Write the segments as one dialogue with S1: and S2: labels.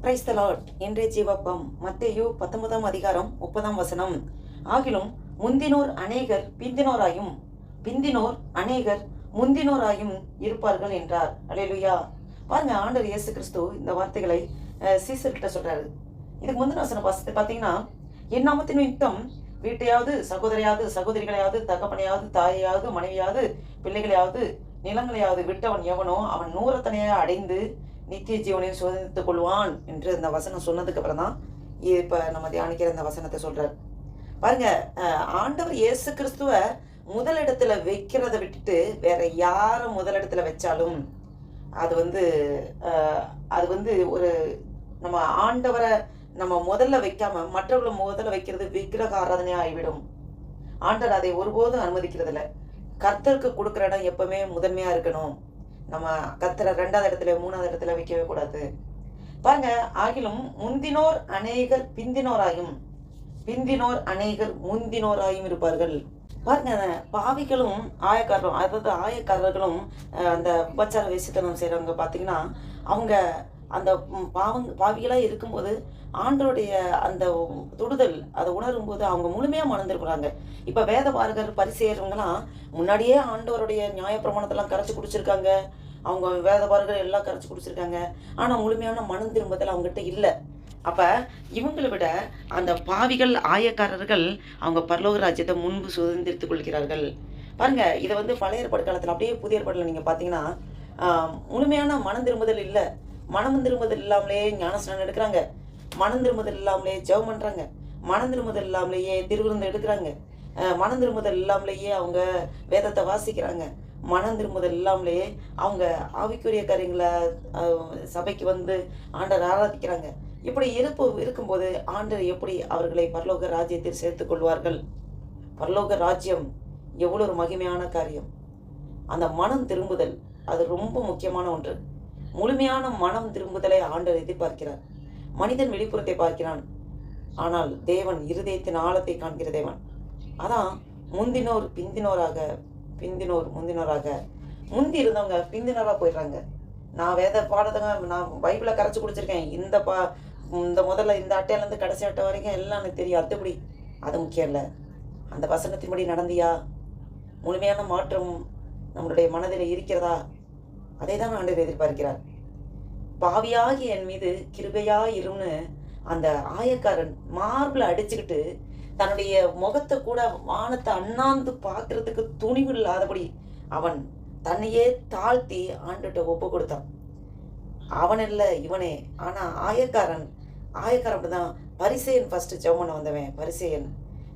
S1: Praise the Lord ஜீவப்பம் மத்தேயு பத்தொன்பதாம் அதிகாரம் முப்பதாம் வசனம். ஆகிலும் முந்தினோர் அநேகர் பிந்தினோராயும் பிந்தினோர் அநேகர் முந்தினோராயும் இருப்பார்கள் என்றார். அலையலுயா பாருங்க ஆண்டர் இயேசு கிறிஸ்து இந்த வார்த்தைகளை அஹ், சீசர்கிட்ட சொல்றாரு. இதுக்கு முந்தின வசனம் பாசத்தை பார்த்தீங்கன்னா என்னாமத்தின் யுத்தம் வீட்டையாவது சகோதரியாவது சகோதரிகளையாவது தகப்பனையாவது தாயையாவது மனைவியாவது பிள்ளைகளையாவது நிலங்களையாவது விட்டவன் எவனோ அவன் நூறத்தனையாக அடைந்து நித்திய ஜீவனையும் சுதந்தித்துக் கொள்வான் என்று இந்த வசனம் சொன்னதுக்கு அப்புறம் தான் இப்போ நம்ம தியானிக்கிற இந்த வசனத்தை சொல்றார். பாருங்க ஆண்டவர் இயேசு கிறிஸ்துவ முதலிடத்துல வைக்கிறத விட்டுட்டு வேற யார முதலிடத்துல வச்சாலும் அது வந்து அது வந்து ஒரு நம்ம ஆண்டவரை நம்ம முதல்ல வைக்காம மற்றவர்களை முதல்ல வைக்கிறது விக்கிரக ஆராதனை ஆகிவிடும். ஆண்டவர் அதை ஒருபோதும் அனுமதிக்கிறது இல்லை கர்த்தருக்கு கொடுக்குற இடம் எப்பவுமே முதன்மையா இருக்கணும். நம்ம கர்த்தரை ரெண்டாவது இடத்துல மூணாவது இடத்துல வைக்கவே கூடாது. பாருங்க ஆகிலும் முந்தினோர் அநேகர் பிந்தினோராயும் பிந்தினோர் அநேகர் முந்தினோராயும் இருப்பார்கள். பாருங்க பாவிகளும் ஆயக்காரரும் அதாவது ஆயக்காரர்களும் அந்த உபச்சார வேசித்தனம் செய்கிறவங்க பார்த்தீங்கன்னா அவங்க அந்த பாவங் பாவிகளாக இருக்கும்போது ஆண்டோடைய அந்த தொடுதல் அதை உணரும்போது அவங்க முழுமையாக மணந்துருக்குறாங்க. இப்போ வேத பாரகர் முன்னாடியே ஆண்டவருடைய நியாயப்பிரமாணத்தெல்லாம் கரைச்சி குடிச்சிருக்காங்க. அவங்க வேத பாரகர் எல்லாம் கரைச்சி குடிச்சிருக்காங்க. ஆனால் முழுமையான மனம் திரும்புதல் அவங்ககிட்ட இல்லை. அப்போ இவங்களை விட அந்த பாவிகள் ஆயக்காரர்கள் அவங்க பரலோக ராஜ்யத்தை முன்பு சுதந்திரித்துக் கொள்கிறார்கள். பாருங்க இதை வந்து பழைய ஏற்பாடு காலத்தில் அப்படியே புதிய ஏற்பாட்டில் நீங்கள் பார்த்தீங்கன்னா முழுமையான மனம் திரும்புதல் இல்லை. மனம் திரும்புதல் இல்லாமலே ஞானஸ்நானம் எடுக்கிறாங்க. மனம் திரும்புதல் இல்லாமலே ஜெபம் பண்ணுறாங்க மனம் திரும்புதல் இல்லாமலேயே திருவிருந்து எடுக்கிறாங்க. மனம் திரும்புதல் இல்லாமலேயே அவங்க வேதத்தை வாசிக்கிறாங்க. மனம் திரும்புதல் இல்லாமலேயே அவங்க ஆவிக்குரிய காரியங்களை சபைக்கு வந்து ஆண்டர் ஆராதிக்கிறாங்க. இப்படி இருப்பு இருக்கும்போது ஆண்டர் எப்படி அவர்களை பரலோக ராஜ்யத்தில் சேர்த்து கொள்வார்கள்? பரலோக ராஜ்யம் எவ்வளோ ஒரு மகிமையான காரியம். அந்த மனம் திரும்புதல் அது ரொம்ப முக்கியமான ஒன்று. முழுமையான மனம் திரும்புதலை ஆண்டவர் எதிர்பார்க்கிறார். மனிதன் வெளிப்புறத்தை பார்க்கிறான். ஆனால் தேவன் இருதயத்தின் ஆழத்தை காண்கிற தேவன். அதான் முந்தினோர் பிந்தினோராக பிந்தினோர் முந்தினோராக. முந்தி இருந்தவங்க பிந்தினோராக போயிடுறாங்க. நான் வேத பாடத்தங்க நான் பைபிளை கரைச்சி குடிச்சிருக்கேன். இந்த பா இந்த முதல்ல இந்த அட்டையிலேருந்து கடைசி அட்டை வரைக்கும் எல்லாம் எனக்கு தெரியும். அதுபடி அது முக்கியம் இல்லை. அந்த வசனத்தின்படி நடந்தியா? முழுமையான மாற்றம் நம்மளுடைய மனதில் இருக்கிறதா? அதை தான் ஆண்டவர் எதிர்பார்க்கிறார். பாவியாகி என் மீது கிருபையா இரும்னு அந்த ஆயக்காரன் மார்பில் அடிச்சுக்கிட்டு தன்னுடைய முகத்தை கூட வானத்தை அண்ணாந்து பார்க்கறதுக்கு துணிவு இல்லாதபடி அவன் தன்னையே தாழ்த்தி ஆண்டுகிட்ட ஒப்பு கொடுத்தான். அவன் இல்லை இவனே. ஆனால் ஆயக்காரன் ஆயக்காரன் அப்படி தான் பரிசையன் ஃபஸ்ட்டு ஜெபம் வந்தவன் பரிசேயன்.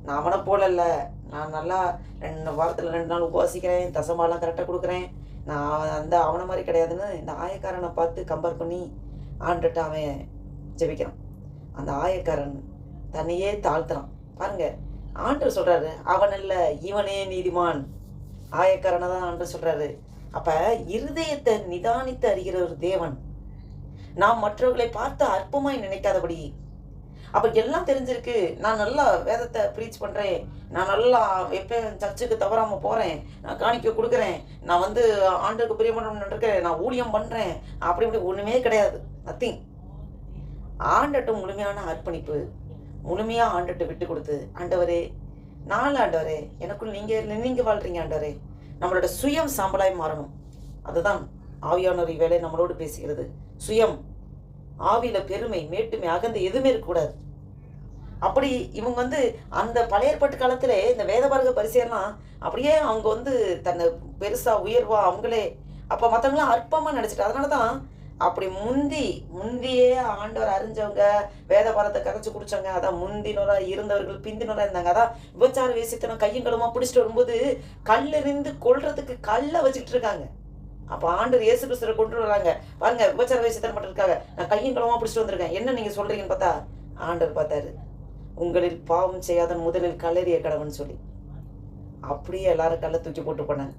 S1: நான் அவனை போல இல்லை. நான் நல்லா ரெண்டு வாரத்தில் ரெண்டு நாள் உபவாசிக்கிறேன் தசமாலாம் கரெக்டாக கொடுக்குறேன். நான் அந்த அவனை மாதிரி கிடையாதுன்னு இந்த ஆயக்காரனை பார்த்து கம்பேர் பண்ணி ஆண்டுட்டு அவன் ஜெபிக்கிறான். அந்த ஆயக்காரன் தன்னையே தாழ்த்துறான். பாருங்க ஆண்டு சொல்கிறாரு அவன் இல்லை இவனே நீதிமான். ஆயக்காரனை தான் ஆண்டு சொல்கிறாரு அப்போ இருதயத்தை நிதானித்து அறிகிற ஒரு தேவன். நாம் மற்றவர்களை பார்த்து அற்பமாய் நினைக்காதபடி அப்போ எல்லாம் தெரிஞ்சிருக்கு. நான் நல்லா வேதத்தை ப்ரீச் பண்ணுறேன் நான் நல்லா எப்பயும் சர்ச்சுக்கு தவறாமல் போகிறேன் நான் காணிக்க கொடுக்குறேன். நான் வந்து ஆண்டுக்கு பிரியமணம் இருக்கேன் நான் ஊழியம் பண்ணுறேன் அப்படி இப்படி ஒன்றுமே கிடையாது. நத்திங் ஆண்டட்டும் முழுமையான அர்ப்பணிப்பு. முழுமையாக ஆண்டட்டு விட்டு கொடுத்து ஆண்டவரே நாலு ஆண்டவரே எனக்குள் நீங்கள் நீங்கள் வாழ்றீங்க ஆண்டவரே. நம்மளோட சுயம் சாம்பலாய் மாறணும். அதுதான் ஆவியானவர் வேலை நம்மளோடு பேசுகிறது. சுயம். ஆவியில பெருமை மேட்டுமை அகந்த எதுவுமே இருக்கக்கூடாது. அப்படி இவங்க வந்து அந்த பழையற்பட்டு காலத்தில் காலத்துல இந்த வேதபாரக பரிசையெல்லாம் அப்படியே அவங்க வந்து தன்னை பெருசா உயர்வா அவங்களே அப்ப அற்பமாக அற்பமா நினைச்சிட்டு அதனாலதான் அப்படி முந்தி முந்தியே ஆண்டவர் அறிஞ்சவங்க வேதபாரத்தை கரைச்சு குடிச்சவங்க அதான் முந்தினோரா இருந்தவர்கள் பிந்தினோரா இருந்தாங்க. அதான் விபச்சார வேசித்தனம் கையும் பிடிச்சிட்டு வரும்போது கல்லெறிந்து கொள்றதுக்கு கல்லை வச்சுக்கிட்டு இருக்காங்க. அப்போ ஆண்டு இயேசு கிறிஸ்தரை கொண்டு வராங்க பாருங்க விபச்சார வயசு மட்டும் இருக்காங்க. நான் கையும் களமா பிடிச்சிட்டு வந்திருக்கேன். என்ன நீங்க சொல்றீங்கன்னு பார்த்தா ஆண்டவர் பார்த்தாரு உங்களில் பாவம் செய்யாத முதலில் கல்லறிய கடவுன்னு சொல்லி. அப்படியே எல்லாரும் கல்லை தூக்கி போட்டு போனாங்க.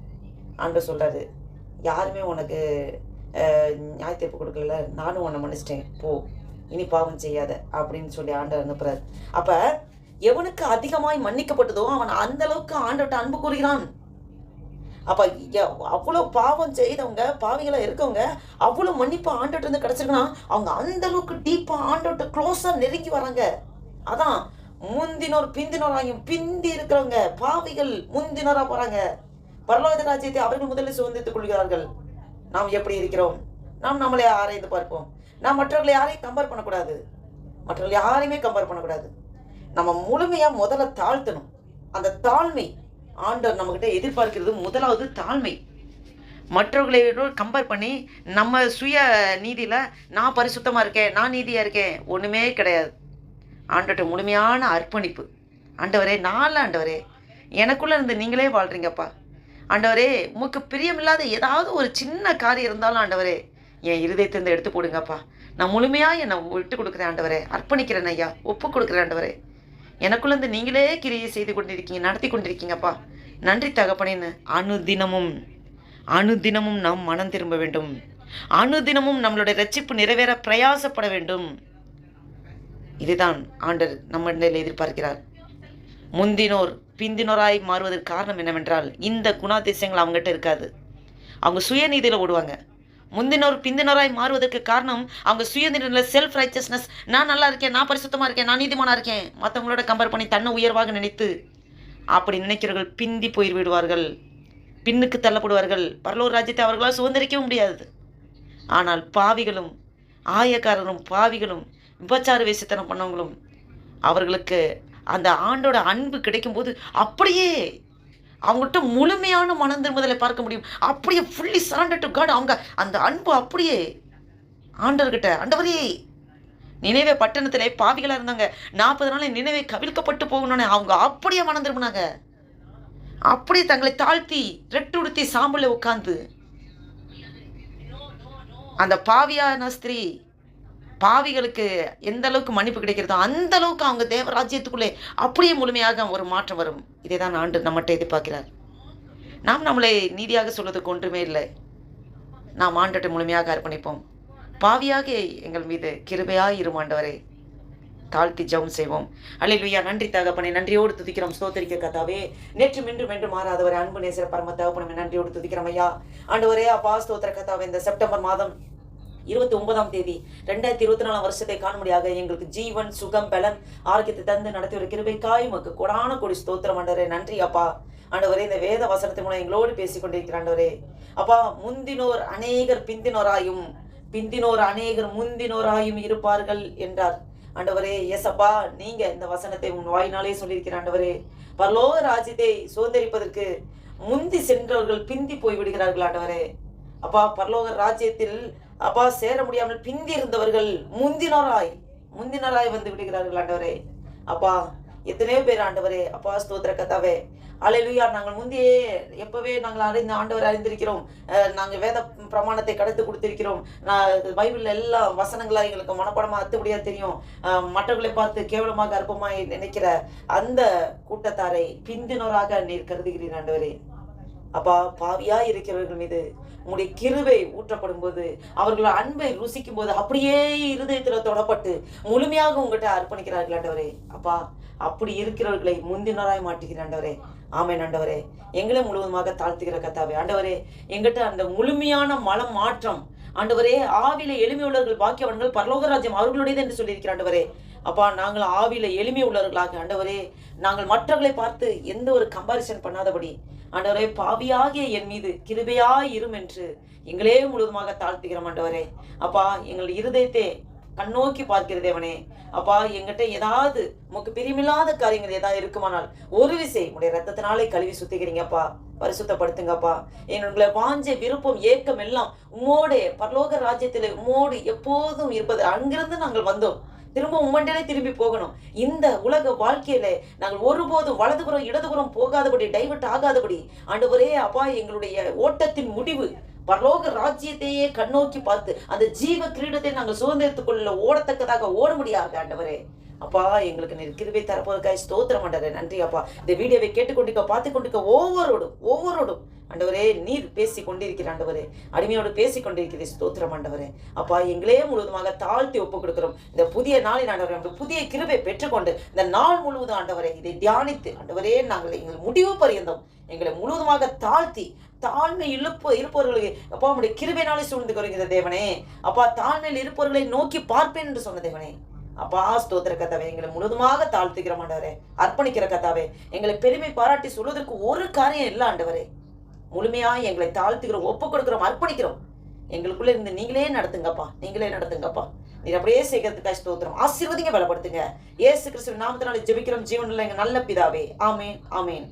S1: ஆண்டவர் சொல்றாரு யாருமே உனக்கு அஹ், நியாய தீர்ப்பு கொடுக்கல. நானும் உன்னை மன்னிச்சிட்டேன். போ. இனி பாவம் செய்யாத. அப்படின்னு சொல்லி ஆண்டர் அனுப்புறாரு. அப்ப எவனுக்கு அதிகமாய் மன்னிக்கப்பட்டதோ அவன் அந்த அளவுக்கு ஆண்டவர்கிட்ட அன்பு கூறுகிறான். அப்போ அவ்வளோ பாவம் செய்தவங்க பாவிகளாக இருக்கவங்க அவ்வளோ மன்னிப்பு ஆண்டோட்டு இருந்து கிடச்சிருக்குன்னா அவங்க அந்த அளவுக்கு டீப்பாக ஆண்டுட்டு க்ளோஸாக நெருங்கி வராங்க. அதான் முந்தினோர் பிந்தினோராயும் பிந்தி இருக்கிறவங்க பாவிகள் முந்தினோராக போகிறாங்க பரலோக ராஜ்யத்தை அவர்கள் முதலில் சுதந்திரத்துக் கொள்கிறார்கள். நாம் எப்படி இருக்கிறோம்? நாம் நம்மளை ஆராய்ந்து பார்ப்போம். நாம் மற்றவர்களை யாரையும் கம்பேர் பண்ணக்கூடாது. மற்றவர்கள் யாரையுமே கம்பேர் பண்ணக்கூடாது. நம்ம முழுமையாக முதல்ல தாழ்த்தணும். அந்த தாழ்மை ஆண்டவர் நம்மக்கிட்ட எதிர்பார்க்கிறது முதலாவது தாழ்மை. மற்றவர்களை கம்பேர் பண்ணி நம்ம சுய நீதியில் நான் பரிசுத்தமாக இருக்கேன் நான் நீதியாக இருக்கேன் ஒன்றுமே கிடையாது. ஆண்டவர்கிட்ட முழுமையான அர்ப்பணிப்பு. ஆண்டவரே நாலு ஆண்டவரே எனக்குள்ளே இருந்து நீங்களே வாழ்கிறீங்கப்பா ஆண்டவரே உமக்கு பிரியமில்லாத ஏதாவது ஒரு சின்ன காரியம் இருந்தாலும் ஆண்டவரே என் இருதயத்திலிருந்து எடுத்து போடுங்கப்பா. நான் முழுமையாக என்னை விட்டு கொடுக்குறேன் ஆண்டவரே. அர்ப்பணிக்கிறேன் ஐயா ஒப்பு கொடுக்குறேன் ஆண்டவரே. எனக்குள்ளேருந்து நீங்களே கிரியை செய்து கொண்டிருக்கீங்க நடத்தி கொண்டிருக்கீங்கப்பா. நன்றி தகப்பனேன்னு. அணுதினமும் அணுதினமும் நாம் மனம் திரும்ப வேண்டும். அணுதினமும் நம்மளுடைய ரட்சிப்பு நிறைவேற பிரயாசப்பட வேண்டும். இதுதான் ஆண்டர் நம்மிடையில் எதிர்பார்க்கிறார். முந்தினோர் பிந்தினோராய் மாறுவதற்கு காரணம் என்னவென்றால் இந்த குணாதிசயங்கள் அவங்ககிட்ட இருக்காது. அவங்க சுயநீதியில் ஓடுவாங்க. முந்தினோர் பிந்தினோராய் மாறுவதற்கு காரணம் அவங்க சுயநிலை செல்ஃப் ரைச்சஸ்னஸ் நான் நல்லா இருக்கேன் நான் பரிசுத்தமாக இருக்கேன் நான் நீதிமானா இருக்கேன். மற்றவங்களோட கம்பேர் பண்ணி தன்னை உயர்வாக நினைத்து அப்படி நினைக்கிறவர்கள் பிந்தி போய் விடுவார்கள். பின்னுக்கு தள்ளப்படுவார்கள். பரலோர் ராஜ்யத்தை அவர்களால் சுதந்திரிக்கவும் முடியாது. ஆனால் பாவிகளும் ஆயக்காரரும் பாவிகளும் விபச்சார வேசித்தனம் பண்ணவங்களும் அவர்களுக்கு அந்த ஆண்டோட அன்பு கிடைக்கும்போது அப்படியே அவங்கள்ட்ட முழுமையான மனம் திரும்புதலை பார்க்க முடியும். அப்படியே ஃபுல்லி சரண்டர் டு காட் அவங்க அந்த அன்பு அப்படியே ஆண்டவர்கிட்ட ஆண்டவரே நினைவே பட்டணத்தில் பாவிகளாக இருந்தாங்க. நாற்பது நாள் நினைவை கவிழ்க்கப்பட்டு போகணும்னு அவங்க அப்படியே மனம் திரும்பினாங்க. அப்படியே தங்களை தாழ்த்தி ரெட்டுடுத்தி சாம்பலில் உட்காந்து அந்த பாவியான ஸ்திரீ பாவிகளுக்கு எந்த அளவுக்கு மன்னிப்பு கிடைக்கிறதோ அந்த அளவுக்கு அவங்க தேவராஜ்யத்துக்குள்ளே அப்படியே முழுமையாக ஒரு மாற்றம் வரும். இதை தான் ஆண்டு நம்மகிட்ட எதிர்பார்க்கிறார். நாம் நம்மளை நீதியாக சொல்வதற்கு ஒன்றுமே இல்லை. நாம் ஆண்டுகிட்ட முழுமையாக அர்ப்பணிப்போம். பாவியாக எங்கள் மீது கிருபையாக இருமாண்டவரை தாழ்த்தி ஜெபம் செய்வோம். அலையிலுயா நன்றி தகப்பனை. நன்றியோடு துதிக்கிறோம். ஸ்தோத்திரிக்க கதாவே நேற்று மின்று மென்று மாறாதவரை. அன்பு நேசர பரம தகப்பனமே நன்றியோடு துதிக்கிறோம் ஐயா. ஒரே அப்பா ஸ்தோத்திர கதாவே இந்த செப்டம்பர் மாதம் இருபத்தி ஒன்பதாம் தேதி ரெண்டாயிரத்தி இருபத்தி நாலாம் வருஷத்தை காணும்படியாக எங்களுக்கு ஜீவன் சுகம் பலன் ஆரோக்கியத்தை தந்து நடத்தி ஒரு கிருபைக்காய். உமக்கு கொடான கொடி ஸ்தோத்திரம் ஆண்டவரே. நன்றி அப்பா. ஆண்டவரே இந்த வேத வசனத்தின் மூலம் எங்களோடு பேசிக் கொண்டிருக்கிற ஆண்டவரே. அப்பா முந்தினோர் அநேகர் பிந்தினோராயும் பிந்தினோர் அநேகர் முந்தினோராயும் இருப்பார்கள் என்றார். ஆண்டவரே ஏசப்பா நீங்க இந்த வசனத்தை உன் வாயினாலே சொல்லியிருக்கிற ஆண்டவரே. பரலோக ராஜ்யத்தை சுதந்திரிப்பதற்கு முந்தி சென்றவர்கள் பிந்தி போய் விடுகிறார்கள் ஆண்டவரே. அப்பா பரலோக ராஜ்யத்தில் அப்பா சேர முடியாமல் பிந்தி இருந்தவர்கள் முந்தினராய் முந்தினராய் வந்து விடுகிறார்கள் ஆண்டவரே. அப்பா எத்தனையோ பேர் ஆண்டவரே அப்பா ஸ்தோத்திர கதாவே அலையிலுயா நாங்கள் முந்தையே எப்பவே நாங்கள் அறிந்த ஆண்டவர் அறிந்திருக்கிறோம். நாங்கள் வேத பிரமாணத்தை கடத்து கொடுத்திருக்கிறோம். நான் எல்லா வசனங்களா எங்களுக்கு மனப்படமா அத்துபடியா தெரியும். மற்றவர்களை பார்த்து கேவலமாக அற்பமாய் நினைக்கிற அந்த கூட்டத்தாரை பிந்தினோராக நீர் கருதுகிறீர் ஆண்டவரே. அப்பா பாவியா இருக்கிறவர்கள் மீது உங்களுடைய கிருவை ஊற்றப்படும் போது அவர்களோட அன்பை ருசிக்கும் போது அப்படியே இருதயத்துல தொடப்பட்டு முழுமையாக உங்ககிட்ட அர்ப்பணிக்கிறார்கள் ஆண்டவரே. அப்பா அப்படி இருக்கிறவர்களை முந்தினராய் மாட்டுகிற ஆண்டவரே. ஆமை ஆண்டவரே. எங்களை முழுவதுமாக தாழ்த்துகிற கத்தாவே ஆண்டவரே எங்கிட்ட அந்த முழுமையான மலம் மாற்றம் ஆண்டவரே ஆவில எளிமை உள்ளவர்கள் பாக்கியவன்கள் பரலோகராஜ்யம் அவர்களுடையது என்று சொல்லியிருக்கிற ஆண்டவரே. அப்பா நாங்கள் ஆவில எளிமை உள்ளவர்களாக ஆண்டவரே. நாங்கள் மற்றவர்களை பார்த்து எந்த ஒரு கம்பாரிசன் பண்ணாதபடி ஆண்டவரே பாவியாகிய என் மீது கிருபையாய் இரும் என்று எங்களே முழுவதுமாக தாழ்த்துகிறோம் ஆண்டவரே. அப்பா எங்கள் இருதயத்தை கண்ணோக்கி பார்க்கிற தேவனே. அப்பா எங்கிட்ட ஏதாவது உமக்கு பிரிமில்லாத காரியங்கள் ஏதாவது இருக்குமானால் ஒரு விசை உடைய ரத்தத்தினாலே கழுவி சுத்திக்கிறீங்கப்பா பரிசுத்தப்படுத்துங்கப்பா என்னுடைய வாஞ்ச விருப்பம் ஏக்கம் எல்லாம் உம்மோடு பரலோக ராஜ்யத்தில் உம்மோடு எப்போதும் இருப்பது. அங்கிருந்து நாங்கள் வந்தோம். திரும்ப உம்மண்டலே திரும்பி போகணும். இந்த உலக வாழ்க்கையில நாங்கள் ஒருபோதும் வலதுபுறம் இடதுபுறம் போகாதபடி டைவர்ட் ஆகாதபடி ஆண்டவரே அப்பா எங்களுடைய ஓட்டத்தின் முடிவு பரலோக ராஜ்யத்தையே கண்ணோக்கி பார்த்து அந்த ஜீவ கிரீடத்தை நாங்கள் சுதந்திரத்துக் கொள்ள ஓடத்தக்கதாக ஓட முடியாது ஆண்டவரே. அப்பா எங்களுக்கு நீர் கிருபை தரப்போதுக்காய் ஸ்தோத்திரம் ஆண்டவரே. நன்றி அப்பா. இந்த வீடியோவை கேட்டுக்கொண்டிருக்க பார்த்து கொண்டிருக்க ஒவ்வொருடும் ஒவ்வொருடும் ஆண்டவரே நீர் பேசி கொண்டிருக்கிற ஆண்டவரே. அடிமையோடு பேசி கொண்டிருக்கிற ஸ்தோத்திரம் ஆண்டவரே. அப்பா எங்களே முழுவதுமாக தாழ்த்தி ஒப்பு கொடுக்கிறோம். இந்த புதிய நாளில் ஆண்டவரே புதிய கிருபை பெற்றுக்கொண்டு இந்த நாள் முழுவதும் ஆண்டவரே இதை தியானித்து ஆண்டவரே நாங்கள் எங்கள் முடிவு பரியந்தோம் எங்களை முழுவதுமாக தாழ்த்தி தாழ்மை இழுப்பு இருப்பவர்களுக்கு அப்பா உங்களுடைய கிருபையினாலே சூழ்ந்து கொள்கிற தேவனே. அப்பா தாழ்மையில் இருப்பவர்களை நோக்கி பார்ப்பேன் என்று சொன்ன தேவனே. அப்பா ஸ்தோத்திர கத்தாவே எங்களை முழுவதுமாக தாழ்த்துக்கிற மாண்டவரே அர்ப்பணிக்கிற கத்தாவே எங்களை பெருமை பாராட்டி சொல்வதற்கு ஒரு காரியம் இல்லை ஆண்டவரே. முழுமையாக எங்களை தாழ்த்துக்கிறோம் ஒப்பு கொடுக்குறோம் அர்ப்பணிக்கிறோம். எங்களுக்குள்ள இருந்து நீங்களே நடத்துங்கப்பா நீங்களே நடத்துங்கப்பா. நீர் அப்படியே செய்கிறதுக்காக ஸ்தோத்திரம். ஆசீர்வதிங்க பலப்படுத்துங்க. ஏசு கிறிஸ்துவின் நாமத்தினால ஜெபிக்கிறோம். ஜீவனில் எங்க நல்ல பிதாவே. ஆமேன் ஆமேன்.